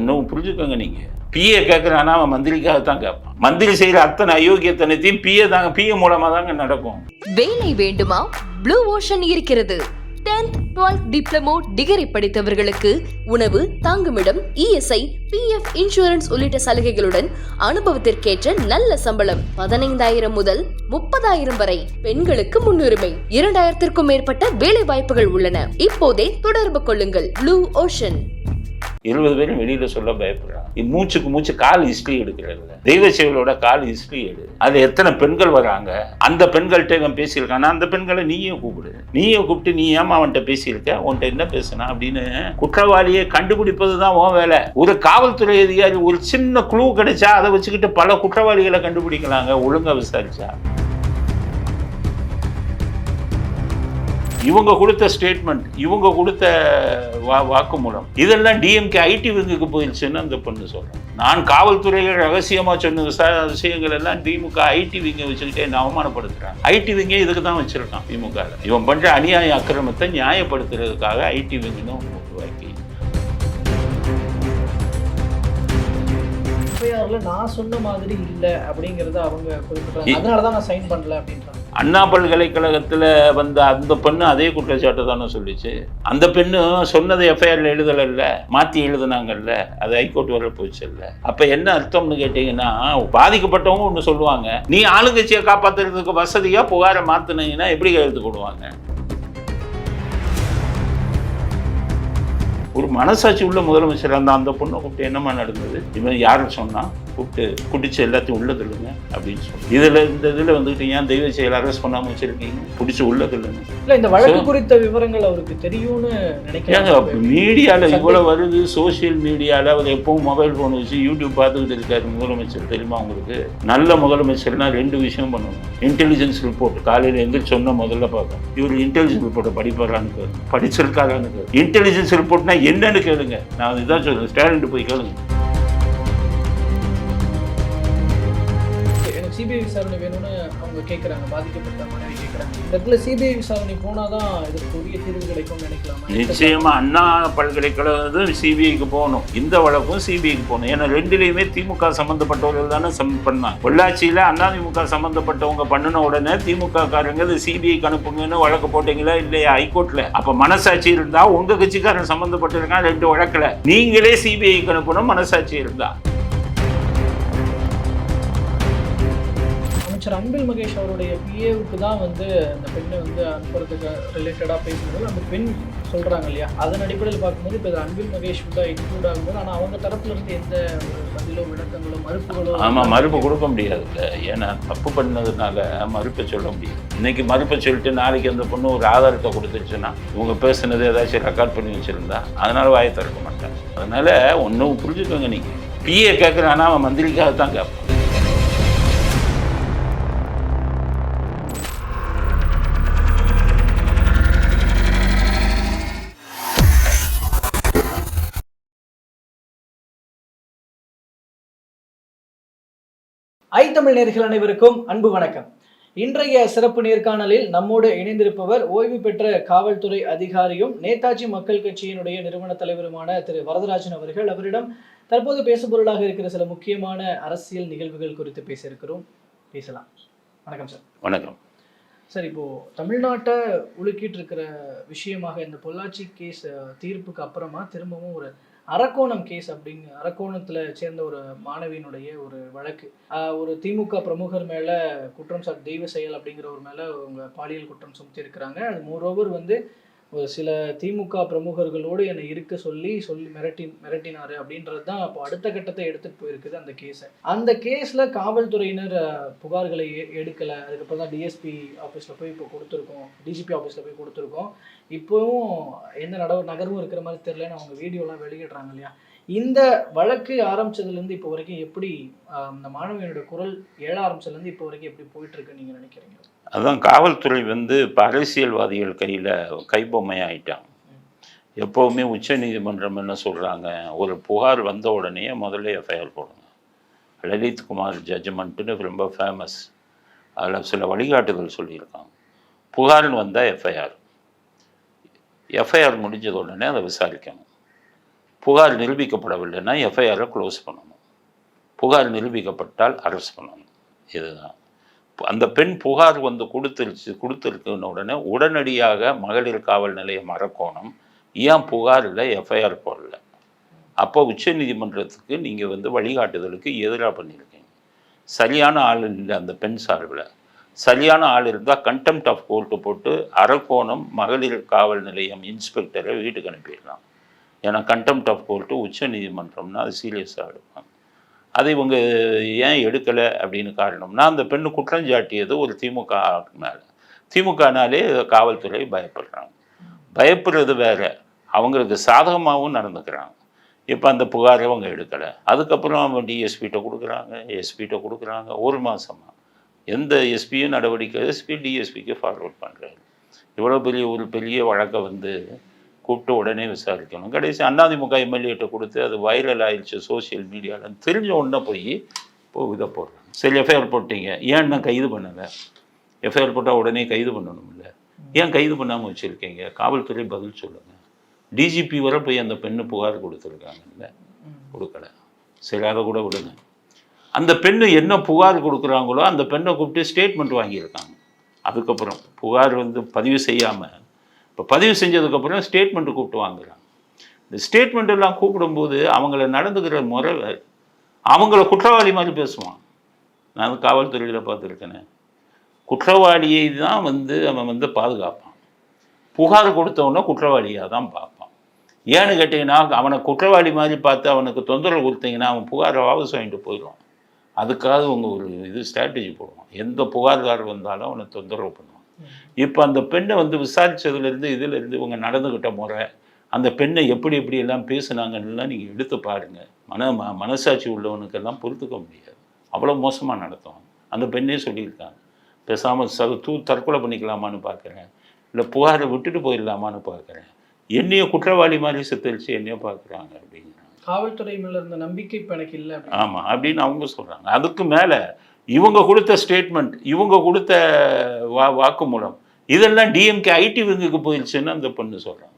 ஒன்றும் புரிஞ்சுக்கோங்க நீங்கள் பிஏ கேட்குறானா அவன் மந்திரிக்காக தான் கேட்பான் மந்திரி செய்கிற அத்தனை அயோக்கியத்தனத்தையும் பிஏ தாங்க பிஏ மூலமாக தாங்க நடக்கும். வேலை வேண்டுமா? ப்ளூ ஓஷன் இருக்கிறது. 10th 12th டிப்ளமோ டிகிரி படித்தவர்களுக்கு உணவு தங்குமிடம் இஎஸ்ஐ பிஎஃப் இன்சூரன்ஸ் உள்ளிட்ட சலுகைகளுடன் அனுபவத்திற்கேற்ற நல்ல சம்பளம். பதினைந்தாயிரம் முதல் முப்பதாயிரம் வரை பெண்களுக்கு முன்னுரிமை. இரண்டாயிரத்திற்கும் மேற்பட்ட வேலை வாய்ப்புகள் உள்ளன. இப்போதே தொடர்பு கொள்ளுங்கள். ப்ளூ ஓஷன் இருபது பேரும் வெளியில சொல்ல பயப்படுறான் மூச்சுக்கு மூச்சு கால் ஹிஸ்டரி எடுக்கிறது தெய்வ சேவலோட கால் ஹிஸ்டரி எடு. அது எத்தனை பெண்கள் வராங்க? அந்த பெண்கள்கிட்ட இவன் பேசியிருக்கானா? அந்த பெண்களை நீயும் கூப்பிடு. நீயும் கூப்பிட்டு நீ ஏமா அவன்கிட்ட பேசியிருக்க? உன்கிட்ட என்ன பேசுனா? அப்படின்னு குற்றவாளியை கண்டுபிடிப்பது தான் உன் வேலை. ஒரு காவல்துறை அதிகாரி ஒரு சின்ன குழு கிடைச்சா அதை வச்சுக்கிட்டு பல குற்றவாளிகளை கண்டுபிடிக்கலாங்க. ஒழுங்கா விசாரிச்சா. இவங்க கொடுத்த ஸ்டேட்மெண்ட் இவங்க கொடுத்த வா வாக்குமூலம் இதெல்லாம் டிஎம்கே ஐடி விங்குக்கு போயிடுச்சுன்னு அந்த பொண்ணு சொல்றேன். நான் காவல்துறையில் ரகசியமா சொன்ன விஷயங்கள் எல்லாம் திமுக ஐடி விங்கை வச்சுக்கிட்டே என்ன அவமானப்படுத்துறாங்க ஐடி விங்கே இதுக்கு தான் வச்சிருக்கான் திமுக இவன் பண்ற அநியாய அக்கிரமத்தை நியாயப்படுத்துறதுக்காக ஐடி விங்குன்னு உருவாக்கி நான் சொன்ன மாதிரி இல்ல அப்படிங்கறத அவங்க குறிப்பிட்டாங்க அதனால தான் நான் சைன் பண்ணல அப்படின்றாங்க. அண்ணா பல்கலைக்கழகத்தில் வந்த அந்த பெண்ணு அதே குற்றச்சாட்டு தானே சொல்லிச்சு. அந்த பெண்ணு சொன்னது எஃப்ஐஆரில் எழுதலைல்ல மாற்றி எழுதுனாங்கல்ல அது ஹைகோர்ட் வரை போச்சுல்ல அப்போ என்ன அர்த்தம்னு கேட்டிங்கன்னா பாதிக்கப்பட்டவங்க ஒன்று சொல்லுவாங்க. நீ ஆளுங்கட்சியை காப்பாற்றுறதுக்கு வசதியாக புகாரை மாற்றினீங்கன்னா எப்படி எழுத்து போடுவாங்க? ஒரு மனசாட்சி உள்ள முதலமைச்சர் அந்த அந்த பொண்ணை கூப்பிட்டு என்னம்மா நடந்தது? இவன் யாரும் சொன்னால் கூப்பிட்டு குடிச்சு எல்லாத்தையும் உள்ள தள்ளுங்க அப்படின்னு சொல்லி. இதுல இந்த இதுல வந்துட்டு ஏன் தெய்வ செயல் அரெஸ்ட் பண்ணாம வச்சிருக்கீங்க? பிடிச்சி உள்ள தள்ளுங்க. இல்ல இந்த வழக்கு குறித்த விவரங்கள் அவருக்கு தெரியும்னு நினைக்கிறேன். மீடியால இவ்வளவு வருது சோஷியல் மீடியால அவர் எப்பவும் மொபைல் போன் வச்சு யூடியூப் பார்த்துக்கிட்டு இருக்காரு முதலமைச்சர் தெரியுமா உங்களுக்கு? நல்ல முதலமைச்சர்னா ரெண்டு விஷயம் பண்ணணும். இன்டெலிஜென்ஸ் ரிப்போர்ட் காலையில எந்திரிச்சு சொன்ன முதல்ல பார்க்கணும். இவர் இன்டெலிஜென்ஸ் ரிப்போர்ட்டை படிப்பாரான்னு படிச்சிருக்காரான்னு இன்டெலிஜென்ஸ் ரிப்போர்ட்னா என்னன்னு கேளுங்க. நான் இதான் சொல்றேன். ஸ்டாலின் போய் கேளுங்க. சிபிஐ விசாரணை வேணும்னு அவங்க கேட்குறாங்க பாதிக்கப்பட்ட மனைவி கேட்குறாங்க இந்த இடத்துல சிபிஐ விசாரணை போனாதான் இதுக்கு உரிய தீர்வு கிடைக்கும்னு நினைக்கலாமா? நிச்சயமா அண்ணா பல்கலைக்கழகம் சிபிஐக்கு போகணும். இந்த வழக்கும் சிபிஐக்கு போகணும். ஏன்னா ரெண்டுலேயுமே திமுக சம்பந்தப்பட்டவர்கள் தானே சம் பண்ணாங்க. பொள்ளாச்சியில் அதிமுக சம்பந்தப்பட்டவங்க பண்ணின உடனே திமுக காரங்க இது சிபிஐக்கு அனுப்புங்கன்னு வழக்கு போட்டீங்களா இல்லையா ஹைகோர்ட்ல? அப்ப மனசாட்சி இருந்தா உங்க கட்சிக்காரன் சம்பந்தப்பட்டிருக்கான் ரெண்டு வழக்குல. நீங்களே சிபிஐக்கு அனுப்பணும் மனசாட்சி இருந்தா. அமைச்சர் அன்பில் மகேஷ் அவருடைய பிஏவுக்கு தான் வந்து அந்த பெண்ணை வந்து அனுப்புறதுக்கு ரிலேட்டடாக பேசும்போது அந்த பெண் சொல்கிறாங்க இல்லையா? அதன் அடிப்படையில் பார்க்கும்போது இப்போ இது அன்பில் மகேஷ் கூட இன்க்ளூட் ஆகும்போது ஆனால் அவங்க தரப்புல இருந்து எந்த பதிலோ விளக்கங்களோ மறுப்புகளோ ஆமாம் மறுப்பு கொடுக்க முடியாதுல்ல ஏன்னா தப்பு பண்ணதுனால மறுப்பை சொல்ல முடியாது. இன்னைக்கு மறுப்பை சொல்லிட்டு நாளைக்கு அந்த பொண்ணு ஒரு ஆதாரத்தை கொடுத்துருச்சுன்னா இவங்க பேசுனது ஏதாச்சும் ரெக்கார்ட் பண்ணி வச்சுருந்தா அதனால வாயை திறக்க மாட்டாங்க. அதனால ஒன்றும் புரிஞ்சுக்கோங்க நீங்கள் பிஏ கேட்குறானா அவன் மந்திரிக்காக தான் கேட்பான் தமிழ் நேர்கள் அனைவருக்கும் அன்பு வணக்கம். இன்றைய சிறப்பு நேர்காணலில் நம்மோடு இணைந்திருப்பவர் ஓய்வு பெற்ற காவல்துறை அதிகாரியும் நேதாஜி மக்கள் கட்சியினுடைய நிறுவன தலைவருமான திரு. வரதராஜன் அவர்கள் அவரிடம் தற்போது பேசுபொருளாக இருக்கிற சில முக்கியமான அரசியல் நிகழ்வுகள் குறித்து பேச இருக்கிறோம் பேசலாம். வணக்கம் சார். வணக்கம். சார் இப்போ தமிழ்நாட்டை உலுக்கிட்டு இருக்கிற விஷயமாக இந்த பொள்ளாச்சி கேஸ் தீர்ப்புக்கு அப்புறமா திரும்பவும் ஒரு அரக்கோணம் கேஸ் அப்படிங்க அரக்கோணத்துல சேர்ந்த ஒரு மாணவியினுடைய ஒரு வழக்கு. ஆஹ் ஒரு திமுக பிரமுகர் மேல குற்றம் சாட்டு தெய்வ செயல் அப்படிங்கிற ஒரு மேல அவங்க பாலியல் குற்றம் சுமத்தி இருக்கிறாங்க அது மோரோவர் வந்து ஒரு சில திமுக பிரமுகர்களோடு என்னை இருக்க சொல்லி சொல்லி மிரட்டி மிரட்டினாரு அப்படின்றது தான் இப்போ அடுத்த கட்டத்தை எடுத்துகிட்டு போயிருக்குது அந்த கேஸை அந்த கேஸில் காவல்துறையினர் புகார்களை எ- அதுக்கப்புறம் தான் டிஎஸ்பி ஆஃபீஸில் போய் இப்போ கொடுத்துருக்கோம். டிஜிபி ஆஃபீஸில் போய் கொடுத்துருக்கோம். இப்போவும் எந்த நடவு நகர்வும் இருக்கிற மாதிரி தெரியலன்னு அவங்க வீடியோலாம் வெளியிடுறாங்க இல்லையா? இந்த வழக்கு ஆரம்பிச்சதுலேருந்து இப்போ வரைக்கும் எப்படி இந்த மாணவியனோட குரல் எழ ஆரம்பிச்சதுலேருந்து இப்போ வரைக்கும் எப்படி போயிட்டு இருக்குன்னு நீங்கள் நினைக்கிறீங்க? அதான் காவல்துறை வந்து அரசியல்வாதிகள் கையில் கைபொம்மையாயிட்டாங்க. எப்போவுமே உச்ச நீதிமன்றம் என்ன சொல்கிறாங்க ஒரு புகார் வந்த உடனே முதல்ல எஃப்ஐஆர் போடுங்க. லலித் குமார் ஜட்ஜ்மெண்ட்டுன்னு ரொம்ப ஃபேமஸ் அதில் சில வழிகாட்டுதல் சொல்லியிருக்காங்க. புகார்னு வந்தால் எஃப்ஐஆர் எஃப்ஐஆர் முடிஞ்சது உடனே அதை விசாரிக்கணும். புகார் நிரூபிக்கப்படவில்லைன்னா எஃப்ஐஆரை க்ளோஸ் பண்ணணும். புகார் நிரூபிக்கப்பட்டால் அரெஸ்ட் பண்ணணும். இதுதான். அந்த பெண் புகார் வந்து கொடுத்துருச்சு கொடுத்துருக்குன உடனே உடனடியாக மகளிர் காவல் நிலையம் அரக்கோணம் ஏன் புகாரில் எஃப்ஐஆர் போடல? அப்போ உச்சநீதிமன்றத்துக்கு நீங்கள் வந்து வழிகாட்டுதலுக்கு எதிராக பண்ணியிருக்கீங்க. சரியான ஆள் இல்லை அந்த பெண் சார்பில். சரியான ஆள் இருந்தால் கண்டெம்ட் ஆஃப் கோர்ட்டு போட்டு அரக்கோணம் மகளிர் காவல் நிலையம் இன்ஸ்பெக்டரை வீட்டுக்கு அனுப்பிடலாம். ஏன்னா கண்டெம்ட் ஆஃப் கோர்ட்டு உச்சநீதிமன்றம்னா அது சீரியஸாக எடுப்பாங்க. அதை இவங்க ஏன் எடுக்கலை அப்படின்னு காரணம்னா அந்த பெண்ணு குற்றம் சாட்டியது ஒரு திமுக மேலே. திமுகனாலே காவல்துறை பயப்படுறாங்க. பயப்படுறது வேற. அவங்களுக்கு சாதகமாகவும் நடந்துக்கிறாங்க. இப்போ அந்த புகாரை அவங்க எடுக்கலை. அதுக்கப்புறம் அவங்க டிஎஸ்பிகிட்ட கொடுக்குறாங்க எஸ்பிகிட்ட கொடுக்குறாங்க ஒரு மாதமாக எந்த எஸ்பியும் நடவடிக்கை எஸ்பி டிஎஸ்பிக்கு ஃபார்வர்ட் பண்ணுறாரு இவ்வளோ பெரிய ஒரு பெரிய வழக்கை வந்து கூப்பிட்டு உடனே விசாரிக்கணும். கடைசி அண்ணாதிமுக எம்எல்ஏட்ட கொடுத்து அது வைரல் ஆயிடுச்சு சோஷியல் மீடியாவில் தெரிஞ்ச உடனே போய் இப்போ இதை போடுறாங்க. சரி எஃப்ஐஆர் போட்டீங்க. ஏன் இன்னும் கைது பண்ணலை? எஃப்ஐஆர் போட்டால் உடனே கைது பண்ணணும்ல. ஏன் கைது பண்ணாமல் வச்சுருக்கீங்க? காவல்துறை பதில் சொல்லுங்கள் டிஜிபி வரை போய் அந்த பெண்ணு புகார் கொடுத்துருக்காங்கல்ல. கொடுக்கல. சரி அதை கூட விடுங்க. அந்த பெண்ணு என்ன புகார் கொடுக்குறாங்களோ அந்த பெண்ணை கூப்பிட்டு ஸ்டேட்மெண்ட் வாங்கியிருக்காங்க. அதுக்கப்புறம் புகார் வந்து பதிவு செய்யாமல் இப்போ பதிவு செஞ்சதுக்கப்புறம் ஸ்டேட்மெண்ட்டு கூப்பிட்டு வாங்குறாங்க. இந்த ஸ்டேட்மெண்ட் எல்லாம் கூப்பிடும்போது அவங்கள நடந்துக்கிற முறை அவங்கள குற்றவாளி மாதிரி பேசுவான் நான் காவல்துறையில் பார்த்துருக்கேனே. குற்றவாளியை தான் வந்து அவன் வந்து பாதுகாப்பான். புகார் கொடுத்தவன குற்றவாளியாக தான் பார்ப்பான். ஏன்னு கேட்டிங்கன்னா அவனை குற்றவாளி மாதிரி பார்த்து அவனுக்கு தொந்தரவு கொடுத்தீங்கன்னா அவன் புகாரை வாபஸ் வாங்கிட்டு போயிடுவான். அதுக்காக அவங்க ஒரு இது ஸ்ட்ராட்டஜி போடுவான். எந்த புகார்காரர் வந்தாலும் அவனை தொந்தரவு பண்ணுவான். இப்போ அந்த பெண்ணை வந்து விசாரித்ததுலேருந்து இதிலேருந்து இவங்க நடந்துக்கிட்ட முறை அந்த பெண்ணை எப்படி எப்படி எல்லாம் பேசுனாங்கன்னுலாம் நீங்கள் எடுத்து பாருங்கள் மன ம மனசாட்சி உள்ளவனுக்கெல்லாம் பொறுத்துக்க முடியாது. அவ்வளோ மோசமாக நடத்துவாங்க. அந்த பெண்ணே சொல்லியிருக்காங்க. பேசாமல் ச தூ தற்கொலை பண்ணிக்கலாமான்னு பார்க்குறேன் இல்லை புகாரை விட்டுட்டு போயிடலாமான்னு பார்க்குறேன் என்னைய குற்றவாளி மாதிரி சித்தரித்து என்னையோ பார்க்குறாங்க அப்படிங்கிறாங்க. காவல்துறை மேல இருந்த நம்பிக்கை இப்ப எனக்கு இல்லை அப்படின்னு. ஆமாம் அப்படின்னு அவங்க சொல்கிறாங்க அதுக்கு மேலே இவங்க கொடுத்த ஸ்டேட்மெண்ட் இவங்க கொடுத்த வா வாக்குமூலம் இதெல்லாம் டிஎம்கே ஐடி விங்குக்கு போயிடுச்சுன்னு அந்த பொண்ணு சொல்கிறாங்க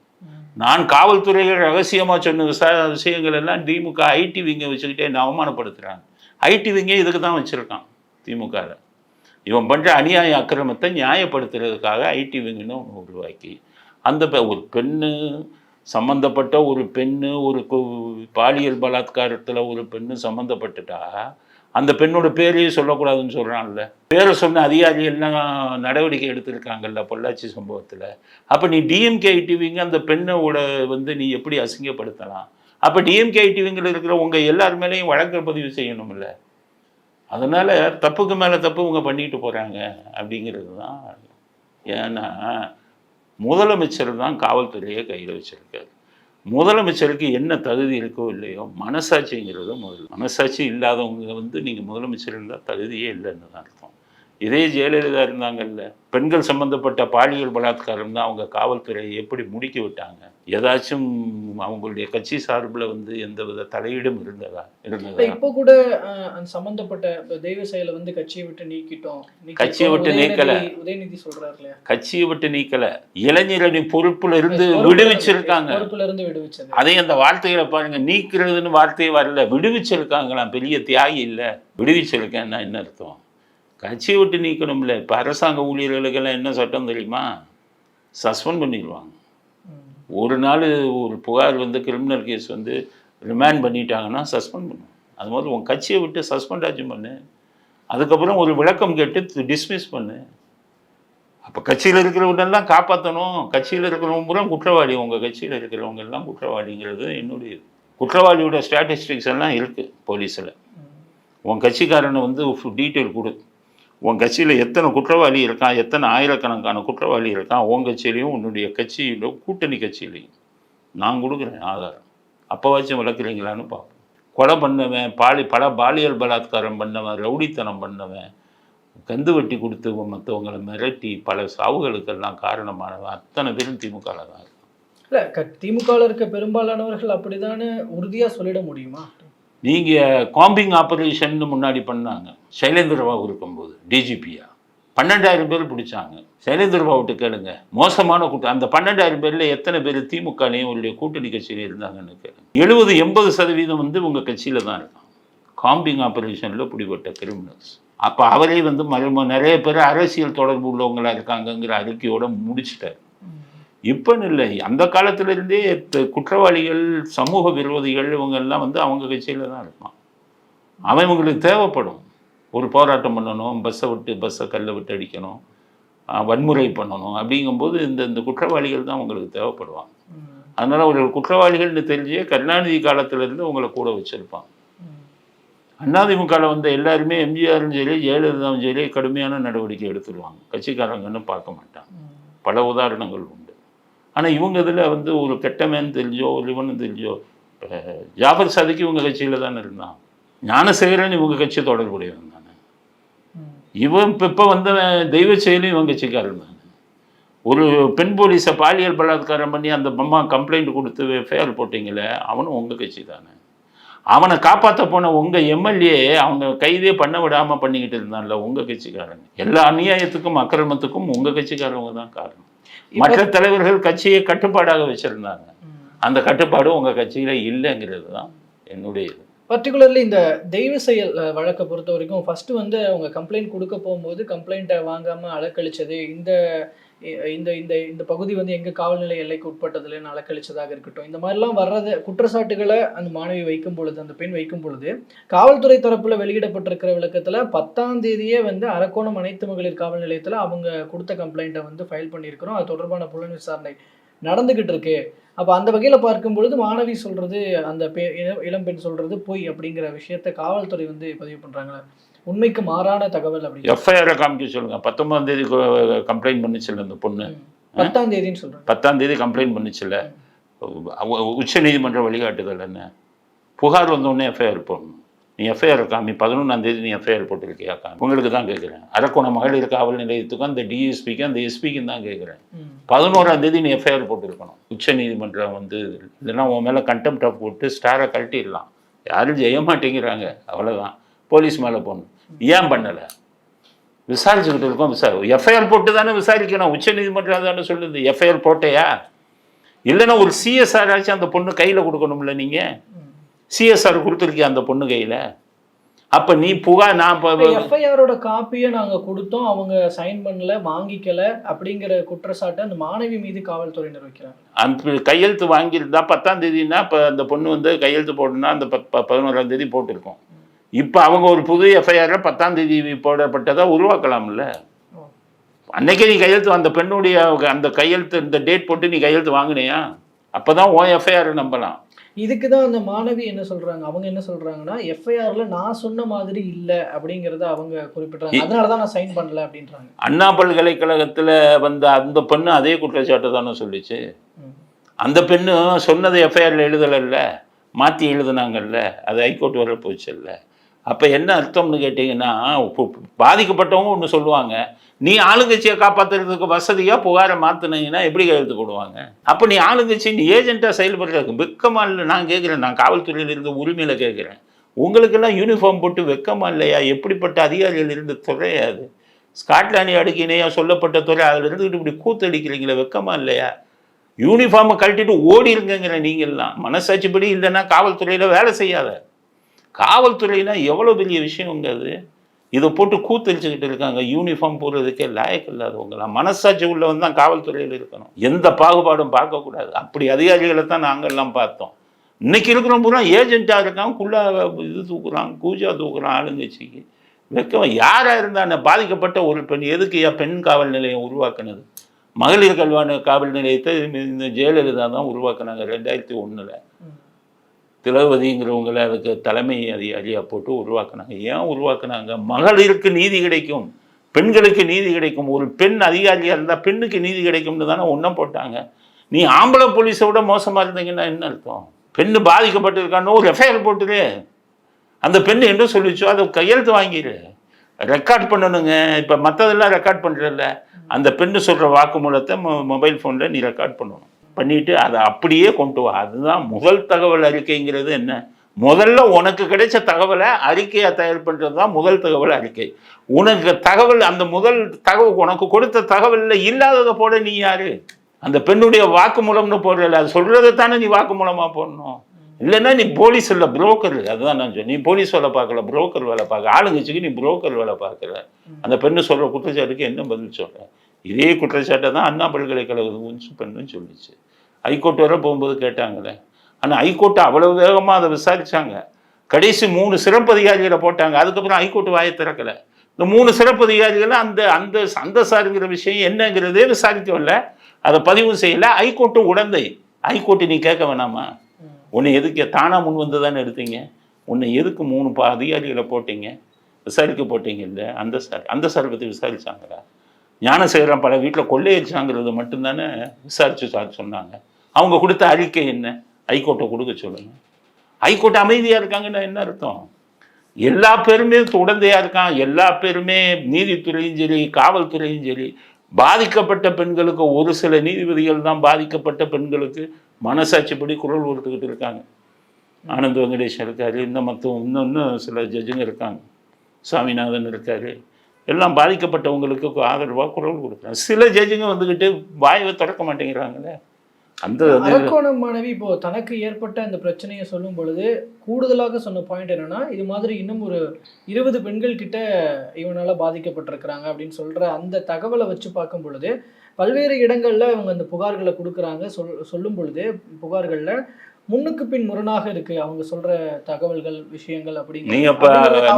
நான் காவல்துறையில் ரகசியமாக சொன்ன விசா விஷயங்கள் எல்லாம் திமுக ஐடி விங்கை வச்சுக்கிட்டே என்னை அவமானப்படுத்துகிறாங்க ஐடி விங்கே இதுக்கு தான் வச்சுருக்கான் திமுகவில் இவன் பண்ணுற அநியாய அக்கிரமத்தை நியாயப்படுத்துறதுக்காக ஐடி விங்குன்னு ஒன்று உருவாக்கி அந்த பெ- ஒரு பெண்ணு சம்மந்தப்பட்ட ஒரு பெண்ணு ஒரு கு- பாலியல் பலாத்காரத்தில் ஒரு பெண்ணு சம்மந்தப்பட்டுட்டா அந்த பெண்ணோட பேரையும் சொல்லக்கூடாதுன்னு சொல்கிறான்ல பேரை சொன்ன அதிகாரி எல்லாம் நடவடிக்கை எடுத்திருக்காங்கல்ல பொள்ளாச்சி சம்பவத்தில்? அப்போ நீ டிஎம்கே ஐடிவிங்க அந்த பெண்ணோட வந்து நீ எப்படி அசிங்கப்படுத்தலாம்? அப்போ டிஎம்கே ஐடிவிங்கில் இருக்கிற உங்கள் எல்லார் மேலேயும் வழக்கு பதிவு செய்யணும்ல. அதனால் தப்புக்கு மேலே தப்பு இவங்க பண்ணிட்டு போகிறாங்க அப்படிங்கிறது தான். ஏன்னா முதலமைச்சர் தான் காவல்துறையை கையில் வச்சுருக்காரு. முதலமைச்சருக்கு என்ன தகுதி இருக்கோ இல்லையோ மனசாட்சிங்கிறது முதல். மனசாட்சி இல்லாதவங்க வந்து நீங்கள் முதலமைச்சர் இருந்தால் தகுதியே இல்லைன்னு தான் அர்த்தம். இதே ஜெயலலிதா இருந்தாங்கல்ல. பெண்கள் சம்பந்தப்பட்ட பாலியல் பலாத்காரம் தான் அவங்க காவல்துறையை எப்படி முடுக்கி விட்டாங்க? ஏதாச்சும் அவங்களுடைய கட்சி சார்பில் வந்து எந்த வித தலையீடும் இருந்ததா? இருந்ததா? இப்போ கூட சம்பந்தப்பட்ட தெய்வ செயலை வந்து கட்சியை விட்டு நீக்கிட்டோம். கட்சியை விட்டு நீக்கல. உதயநிதி சொல்றாரு கட்சியை விட்டு நீக்கல. இளைஞரணி பொறுப்புல இருந்து விடுவிச்சிருக்காங்க. பொறுப்புல இருந்து விடுவிச்சது. அதே அந்த வார்த்தைகளை பாருங்க நீக்கிறதுன்னு வார்த்தையே வரல. விடுவிச்சிருக்காங்களாம். பெரிய தியாகி இல்லை. விடுவிச்சிருக்கேன்னா என்ன அர்த்தம்? கட்சியை விட்டு நீக்கணும்ல. இப்போ அரசாங்க ஊழியர்களுக்கெல்லாம் என்ன சட்டம் தெரியுமா? சஸ்பெண்ட் பண்ணிடுவாங்க. ஒரு நாள் ஒரு புகார் வந்து கிரிமினல் கேஸ் வந்து ரிமாண்ட் பண்ணிட்டாங்கன்னா சஸ்பெண்ட் பண்ணும் அது மாதிரி உன் கட்சியை விட்டு சஸ்பெண்ட் ஆச்சும் பண்ணு. அதுக்கப்புறம் ஒரு விளக்கம் கேட்டு டிஸ்மிஸ் பண்ணு. அப்போ கட்சியில் இருக்கிறவங்கெல்லாம் காப்பாற்றணும் கட்சியில் இருக்கிறவங்க பூரா குற்றவாளி. உங்கள் கட்சியில் இருக்கிறவங்க எல்லாம் குற்றவாளிங்கிறது என்னுடைய குற்றவாளியோட ஸ்டாட்டிஸ்டிக்ஸ் எல்லாம் இருக்குது போலீஸில். உன் கட்சிக்காரனை வந்து டீட்டெயில் கொடு. உன் கட்சியில் எத்தனை குற்றவாளி இருக்கான் எத்தனை ஆயிரக்கணக்கான குற்றவாளி இருக்கான் உன் கட்சியிலையும் உன்னுடைய கட்சியிலும் கூட்டணி கட்சியிலையும். நான் கொடுக்குறேன் ஆதாரம். அப்போவாச்சும் விளக்குறீங்களான்னு பார்ப்போம். கொலை பண்ணவன் பாலி பல பாலியல் பலாத்காரம் பண்ணவன் ரவுடித்தனம் பண்ணவன் கந்து வட்டி கொடுத்து மற்றவங்களை மிரட்டி பல சாவுகளுக்கெல்லாம் காரணமானவன் அத்தனை பேரும் திமுகவில் தான் இல்லை க- திமுகவில் இருக்க பெரும்பாலானவர்கள் அப்படிதானே உறுதியாக சொல்லிட முடியுமா? நீங்கள் காம்பிங் ஆப்ரேஷன் முன்னாடி பண்ணாங்க. சைலேந்திர பாபு இருக்கும்போது டிஜிபியா பன்னெண்டாயிரம் பேர் பிடிச்சாங்க. சைலேந்திர பாபுட்டு கேளுங்க. மோசமான கூட்டம். அந்த பன்னெண்டாயிரம் பேரில் எத்தனை பேர் திமுகலையும் உங்களுடைய கூட்டணி கட்சியில் இருந்தாங்கன்னு கேளுங்க. எழுபது எண்பது சதவீதம் வந்து உங்கள் கட்சியில் தான் இருக்கான் காம்பிங் ஆப்ரேஷனில் பிடிபட்ட கிரிமினல்ஸ். அப்போ அவரே வந்து மறு நிறைய பேர் அரசியல் தொடர்பு உள்ளவங்களா இருக்காங்கங்கிற அறிக்கையோட முடிச்சிட்டார். இப்போன்னு இல்லை அந்த காலத்துல இருந்தே த- குற்றவாளிகள் சமூக விரோதிகள் இவங்க எல்லாம் வந்து அவங்க கட்சியில தான் இருப்பான் அவன் இவங்களுக்கு தேவைப்படும். ஒரு போராட்டம் பண்ணணும் பஸ்ஸை விட்டு பஸ்ஸை கல்லை விட்டு அடிக்கணும் வன்முறை பண்ணணும் அப்படிங்கும்போது இந்த இந்த குற்றவாளிகள் தான் உங்களுக்கு தேவைப்படுவாங்க. அதனால ஒரு குற்றவாளிகள்னு தெரிஞ்சே கருணாநிதி காலத்துல இருந்து உங்களை கூட வச்சிருப்பான். அதிமுகவில் வந்த எல்லாருமே எம்ஜிஆரும் சரி ஜெயலலிதாவும் சரி கடுமையான நடவடிக்கை எடுத்துருவாங்க. கட்சிக்காரங்கன்னு பார்க்க மாட்டாங்க. ம். பல உதாரணங்கள் உண்டு. ஆனால் இவங்க இதில் வந்து ஒரு கெட்டமேன்னு தெரிஞ்சோ ஒரு இவனு தெரிஞ்சோ இப்போ ஜாஃபர் சாதிக்கு இவங்க கட்சியில் தானே இருந்தான். ஞானசேகரன் இவங்க கட்சி தொடர்புடையவன் தானே. இவன் இப்போ இப்போ வந்தவன் தெய்வ செயலும் இவன் கட்சிக்காரன் தானே. ஒரு பெண் போலீஸை பாலியல் பலாத்காரம் பண்ணி அந்த அம்மா கம்ப்ளைண்ட் கொடுத்து எஃப்ஐஆர் போட்டிங்களே அவனும் உங்கள் கட்சி தானே. அவனை காப்பாற்ற போன உங்கள் எம்எல்ஏ அவங்க கைதே பண்ண விடாமல் பண்ணிக்கிட்டு இருந்தான்ல உங்கள் கட்சிக்காரங்க. எல்லா அநியாயத்துக்கும் அக்கிரமத்துக்கும் உங்கள் கட்சிக்காரவங்க தான் காரணம். மற்ற தலைவர்கள் கட்சியை கட்டுப்பாடாக வச்சுருந்தாங்க. அந்த கட்டுப்பாடு உங்கள் கட்சியில் இல்லைங்கிறது தான் என்னுடைய இது பர்டிகுலர்லி இந்த தெய்வ செயல் வழக்கை பொறுத்த வரைக்கும் ஃபர்ஸ்ட் வந்து அவங்க கம்ப்ளைண்ட் கொடுக்க போகும்போது கம்ப்ளைண்ட்டை வாங்காம அலக்கழிச்சது இந்த இந்த இந்த இந்த பகுதி வந்து எங்கள் காவல்நிலை எல்லைக்கு உட்பட்டதில் அலக்கழிச்சதாக இருக்கட்டும். இந்த மாதிரிலாம் வர்றது குற்றச்சாட்டுகளை அந்த மாணவி வைக்கும் பொழுது அந்த பெண் வைக்கும் பொழுது காவல்துறை தரப்பில் வெளியிடப்பட்டிருக்கிற விளக்கத்தில் பத்தாம் தேதியே வந்து அரக்கோணம் அனைத்து மகளிர் காவல் நிலையத்தில் அவங்க கொடுத்த கம்ப்ளைண்ட்டை வந்து ஃபைல் பண்ணியிருக்கிறோம். அது தொடர்பான புலன் விசாரணை நடந்துகிட்டு இருக்கு. அப்போ அந்த வகையில் பார்க்கும் பொழுது மாணவி சொல்றது அந்த பெ இளம்பெண் சொல்றது பொய் அப்படிங்கிற விஷயத்த காவல்துறை வந்து பதிவு பண்ணுறாங்களா உண்மைக்கு மாறான தகவல் அப்படி எஃப்ஐஆரை காமிக்க சொல்லுங்க. பத்தொன்பதாம் தேதி கம்ப்ளைண்ட் பண்ணுச்சுல்ல இந்த பொண்ணு? பத்தாம் தேதின்னு சொல்றாங்க. பத்தாம் தேதி கம்ப்ளைண்ட் பண்ணுச்சுல்ல? உச்ச நீதிமன்ற வழிகாட்டுதல் என்ன? புகார் வந்தோடனே எஃப்ஐஆர் போடணும். நீ எஃப்ஐஆர் காமி பதினொன்றாம் தேதி நீ எஃப்ஐஆர் போட்டிருக்கியா? காமி உங்களுக்கு தான் கேட்குறேன் அரக்கோணம் மகளிர் காவல் நிலையத்துக்கும் அந்த டிஎஸ்பிக்கும் அந்த எஸ்பிக்கும் தான் கேட்குறேன். பதினோராம் தேதி நீ எஃப்ஐஆர் போட்டிருக்கணும். உச்ச நீதிமன்றம் வந்து இல்லைன்னா உன் மேலே கண்டெம்ட் ஆஃப் போட்டு ஸ்டாரை கழட்டிடலாம். யாரும் செய்ய மாட்டேங்கிறாங்க. அவ்வளோதான் போலீஸ் மேலே போகணும் ஏன் பண்ணலை? விசாரிச்சுக்கிட்டு இருக்கோம் விசாரி எஃப்ஐஆர் போட்டு தானே விசாரிக்கணும். உச்ச நீதிமன்றம் தானே சொல்லுது. எஃப்ஐஆர் போட்டையா? இல்லைன்னா ஒரு சிஎஸ்ஆர் ஆச்சு அந்த பொண்ணு கையில் கொடுக்கணும்ல நீங்கள். சிஎஸ்ஆர் கொடுத்துருக்கியா அந்த பொண்ணு கையில்? அப்போ நீ புகார் நான் இப்போ எஃப்ஐஆரோட காப்பியை நாங்க கொடுத்தோம். அவங்க சைன் பண்ணல வாங்கிக்கல அப்படிங்கிற குற்றச்சாட்டை அந்த மாணவி மீது காவல்துறையினர் வைக்கிறாங்க. அந்த கையெழுத்து வாங்கியிருந்தா பத்தாம் தேதினா இப்போ அந்த பொண்ணு வந்து கையெழுத்து போடணும்னா அந்த ப- பதினோராம் தேதி போட்டிருக்கோம். இப்போ அவங்க ஒரு புது எஃப்ஐஆரில் பத்தாம் தேதி போடப்பட்டதா உருவாக்கலாம்ல. ஓ. அன்னைக்கே நீ கையெழுத்து அந்த பெண்ணுடைய அந்த கையெழுத்து இந்த டேட் போட்டு நீ கையெழுத்து வாங்கினியா? அப்போ தான் உன் எஃப்ஐஆர் நம்பலாம். இதுக்கு தான் அந்த மாணவி என்ன சொல்றாங்க? அவங்க என்ன சொல்றாங்கன்னா எஃப்ஐஆர்ல நான் சொன்ன மாதிரி இல்ல அப்படிங்கறத அவங்க குறிப்பிட்றாங்க. அதனால தான் நான் சைன் பண்ணல அப்படின்றாங்க. அண்ணா பல்கலைக்கழகத்தில் வந்த அந்த பெண்ணு அதே குற்றச்சாட்டு தானே சொல்லிச்சு. அந்த பெண்ணு சொன்னது எஃப்ஐஆரில் எழுதலைல்ல மாற்றி எழுதுனாங்கல்ல அது ஹைகோர்ட் வர போச்சுல்ல. அப்போ என்ன அர்த்தம்னு கேட்டிங்கன்னா பாதிக்கப்பட்டவங்க ஒன்று சொல்லுவாங்க. நீ ஆளுங்கட்சியை காப்பாற்றுறதுக்கு வசதியாக புகாரை மாற்றினீங்கன்னா எப்படி கையெழுத்து போடுவாங்க? அப்போ நீ ஆளுங்கட்சி நீ ஏஜென்ட்டாக செயல்படுறதுக்கு வெக்கமா இல்லை நான் கேட்குறேன் நான் காவல்துறையிலிருந்து உரிமையில் கேட்குறேன் உங்களுக்கெல்லாம் யூனிஃபார்ம் போட்டு வெக்கமாக இல்லையா? எப்படிப்பட்ட அதிகாரிகள் இருந்த துறையா அது? ஸ்காட்லாண்ட் இணையாக சொல்லப்பட்ட துறை அதில் இருந்துக்கிட்டு இப்படி கூத்தடிக்கிறீங்களே வெக்கமாக இல்லையா? யூனிஃபார்மை கழட்டிட்டு ஓடிருங்கிற நீங்கள்லாம். மனசாட்சிப்படி இல்லைன்னா காவல்துறையில் வேலை செய்யாத. காவல்துறையினா எவ்வளோ பெரிய விஷயங்க அது இதை போட்டு கூத்தரிச்சுக்கிட்டு இருக்காங்க. யூனிஃபார்ம் போடுறதுக்கே லாயக்கு இல்லாதவங்களாம் மனசாட்சி உள்ளவன் தான் காவல்துறையில் இருக்கணும். எந்த பாகுபாடும் பார்க்கக்கூடாது. அப்படி அதிகாரிகளை தான் நாங்கள்லாம் பார்த்தோம். இன்னைக்கு இருக்கிற பூரா ஏஜென்ட்டாக இருக்கான். குள்ளா இது தூக்குறான். கூஜா தூக்குறான் ஆளுங்கட்சிக்கு. வெக்கம் யாராக இருந்தானே பாதிக்கப்பட்ட ஒரு பெண் எதுக்கு ஏன் பெண் காவல் நிலையம் உருவாக்குனது? மகளிர் கல்வான காவல் நிலையத்தை இந்த ஜெயலலிதா தான் உருவாக்குனாங்க ரெண்டாயிரத்தி ஒன்றில் ம். அதுக்கு தலைமை அதிகாரியாக போட்டு உருவாக்குனாங்க. ஏன் உருவாக்குனாங்க? மகளிருக்கு நீதி கிடைக்கும். பெண்களுக்கு நீதி கிடைக்கும். ஒரு பெண் அதிகாரியாக இருந்தால் பெண்ணுக்கு நீதி கிடைக்கும்னு தானே ஒன்றும் போட்டாங்க. நீ ஆம்பளை போலீஸை விட மோசமாக இருந்தீங்கன்னா என்ன அர்த்தம்? பெண்ணு பாதிக்கப்பட்டிருக்கான்னு ஒரு எஃப்ஐஆர் போட்டுரு. அந்த பெண் என்ன சொல்லிச்சோ அதை கையெழுத்து வாங்கிடு ரெக்கார்ட் பண்ணணுங்க. இப்போ மற்றதெல்லாம் ரெக்கார்ட் பண்ணுறதில்ல அந்த பெண்ணு சொல்கிற வாக்குமூலத்தை மொ- மொபைல் ஃபோனில் நீ ரெக்கார்ட் பண்ணணும். பண்ணிட்டு அதை அப்படியே கொண்டு வா. அதுதான் முதல் தகவல் அறிக்கைங்கிறது என்ன? முதல்ல உனக்கு கிடைச்ச தகவலை அறிக்கையை தயார் பண்ணுறது தான் முதல் தகவல் அறிக்கை. உனக்கு தகவல் அந்த முதல் தகவல் உனக்கு கொடுத்த தகவலில் இல்லாததை போட நீ யாரு? அந்த பெண்ணுடைய வாக்குமூலம்னு போடுறல அது சொல்றதை தானே நீ வாக்குமூலமாக போடணும்? இல்லைன்னா நீ போலீஸ் இல்லை புரோக்கர் அதுதான் நான் சொன்னேன். நீ போலீஸ் வேலை பார்க்கல புரோக்கர் வேலை பார்க்க. ஆளுங்கட்சிக்கு நீ புரோக்கர் வேலை பார்க்கல அந்த பெண்ணு சொல்கிற குற்றச்சாட்டுக்கு என்ன பதில் சொல்ற? இதே குற்றச்சாட்டை தான் அண்ணா பல்கலைக்கழகம் பண்ணுன்னு சொல்லிச்சு. ஹைகோர்ட் வரை போகும்போது கேட்டாங்களே. ஆனால் ஹைகோர்ட் அவ்வளவு வேகமாக அதை விசாரிச்சாங்க. கடைசி மூணு சிறப்பு அதிகாரிகளை போட்டாங்க. அதுக்கப்புறம் ஹைகோர்ட் வாயை திறக்கலை. இந்த மூணு சிறப்பு அதிகாரிகளை அந்த அந்த அந்த சாருங்கிற விஷயம் என்னங்கிறதே விசாரிக்கவில்ல அதை பதிவு செய்யலை. ஹைகோர்ட்டும் உடந்தை. ஹைகோர்ட்டு நீ கேட்க வேணாமா? உன்னை எதுக்கு தானாக முன் வந்து தானே எடுத்தீங்க? உன்னை எதுக்கு மூணு பா அதிகாரிகளை போட்டீங்க? விசாரிக்க போட்டீங்க இல்லை? அந்த சார் அந்த சாரை பற்றி விசாரிச்சாங்களா? ஞானசேகரம் பல வீட்டில் கொள்ளையடிச்சாங்கிறது மட்டும்தானே விசாரிச்சு சார் சொன்னாங்க. அவங்க கொடுத்த அறிக்கை என்ன? ஹைகோர்ட்டை கொடுக்க சொல்லுங்கள் ஹைகோர்ட் அமைதியாக இருக்காங்கன்னா என்ன அர்த்தம்? எல்லா பேருமே உடந்தையாக இருக்கான். எல்லா பேருமே நீதித்துறையும் சரி காவல்துறையும் சரி. பாதிக்கப்பட்ட பெண்களுக்கு ஒரு சில நீதிபதிகள் தான் பாதிக்கப்பட்ட பெண்களுக்கு மனசாட்சிப்படி குரல் கொடுத்துக்கிட்டு இருக்காங்க. ஆனந்த் வெங்கடேஷன் இருக்காரு. இன்னும் மற்ற இன்னும் இன்னும் சில ஜட்ஜுங்க இருக்காங்க. சாமிநாதன் இருக்காரு. எல்லாம் பாதிக்கப்பட்டவங்களுக்கு ஆதரவாக குரல் கொடுக்குறாங்க சில ஜட்ஜுங்க வந்துக்கிட்டு வாயை திறக்க மாட்டேங்கிறாங்களே அந்த அரக்கோணம் மாணவி இப்போ தனக்கு ஏற்பட்ட அந்த பிரச்சனையை சொல்லும் பொழுது கூடுதலாக சொன்ன பாயிண்ட் என்னன்னா இது மாதிரி இன்னும் ஒரு இருபது பெண்கள் கிட்ட இவனால பாதிக்கப்பட்டிருக்கிறாங்க அப்படின்னு சொல்ற அந்த தகவலை வச்சு பார்க்கும் பொழுது பல்வேறு இடங்கள்ல அவங்க அந்த புகார்களை கொடுக்குறாங்க சொல் சொல்லும் பொழுது புகார்கள்ல முன்னுக்கு பின் முரணாக இருக்கு. அவங்க சொல்ற தகவல்கள் விஷயங்கள் அப்படிங்கிற நீங்க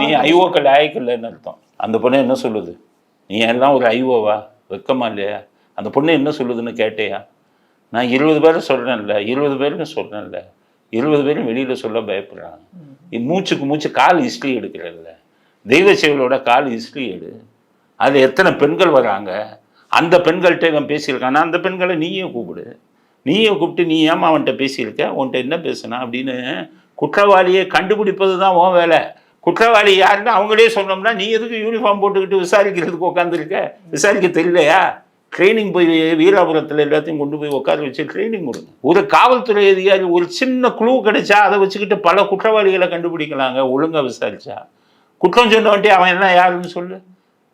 நீ ஐஓக்கள் ஆயிக்கலன்னு அர்த்தம்? அந்த பொண்ணு என்ன சொல்லுது? நீ எல்லாம் ஒரு ஐஓவா வெக்கமா இல்லையா? அந்த பொண்ணு என்ன சொல்லுதுன்னு கேட்டேயா? நான் இருபது பேர் சொல்றேன்ல. இருபது பேருன்னு சொல்றேன்ல. இருபது பேரும் வெளியில சொல்ல பயப்படுறாங்க. மூச்சுக்கு மூச்சு கால் ஹிஸ்ட்ரி எடுக்கிறல்ல. தெய்வ செயலோட கால் ஹிஸ்ட்ரி எடு. அது எத்தனை பெண்கள் வராங்க? அந்த பெண்கள்கிட்ட இவன் பேசியிருக்கான்னா அந்த பெண்களை நீயே கூப்பிடு. நீயே கூப்பிட்டு நீ ஏமா அவன்கிட்ட பேசியிருக்க? உன்கிட்ட என்ன பேசுனா? அப்படின்னு குற்றவாளியை கண்டுபிடிப்பது தான் உன் வேலை. குற்றவாளி யாருன்னு அவங்களே சொன்னோம்னா நீ எதுக்கு யூனிஃபார்ம் போட்டுக்கிட்டு விசாரிக்கிறதுக்கு உட்காந்துருக்க விசாரிக்க தெரியலையா? ட்ரைனிங் போய் வீராபுரத்தில் எல்லாத்தையும் கொண்டு போய் உட்கார வச்சு ட்ரைனிங் கொடுங்க. ஒரு காவல்துறை அதிகாரி ஒரு சின்ன குழு கிடைச்சா அதை வச்சுக்கிட்டு பல குற்றவாளிகளை கண்டுபிடிக்கலாங்க. ஒழுங்கா விசாரிச்சா. குற்றம் சொன்னவன்ட்டே அவன் என்ன யாருன்னு சொல்லு.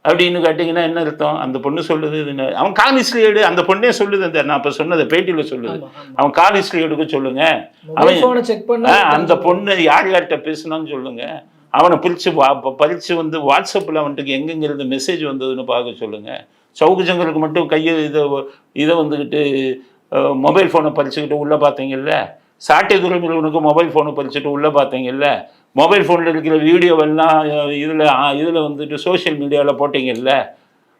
அப்படின்னு கேட்டிங்கன்னா என்ன அர்த்தம்? அந்த பொண்ணு சொல்லுது இது என்ன- அவன் காலிஸ்ட்ரி எடு அந்த பொண்ணே சொல்லுது அந்த நான் இப்போ சொன்னதை பேட்டியில் சொல்லுது. அவன் காலிஸ்ட்ரி எடுக்க சொல்லுங்க. அவன் செக் பண்ணா அந்த பொண்ணு யார் யார்கிட்ட பேசணும்னு சொல்லுங்க. அவனை பிரித்து வா பறித்து வந்து வாட்ஸ்அப்பில் அவன்ட்டுக்கு எங்கெங்கிறது மெசேஜ் வந்ததுன்னு பார்க்க சொல்லுங்கள் சவுகஜங்களுக்கு மட்டும் கையை இதை இதை வந்துக்கிட்டு மொபைல் ஃபோனை பறிச்சுக்கிட்டு உள்ளே பார்த்தீங்கல்ல? சாட்டை துறைமுருகனுக்கு மொபைல் ஃபோனை பறிச்சுட்டு உள்ளே பார்த்தீங்கல்ல? மொபைல் ஃபோனில் இருக்கிற வீடியோவெல்லாம் இதில் இதில் வந்துட்டு சோஷியல் மீடியாவில் போட்டிங்கல்ல?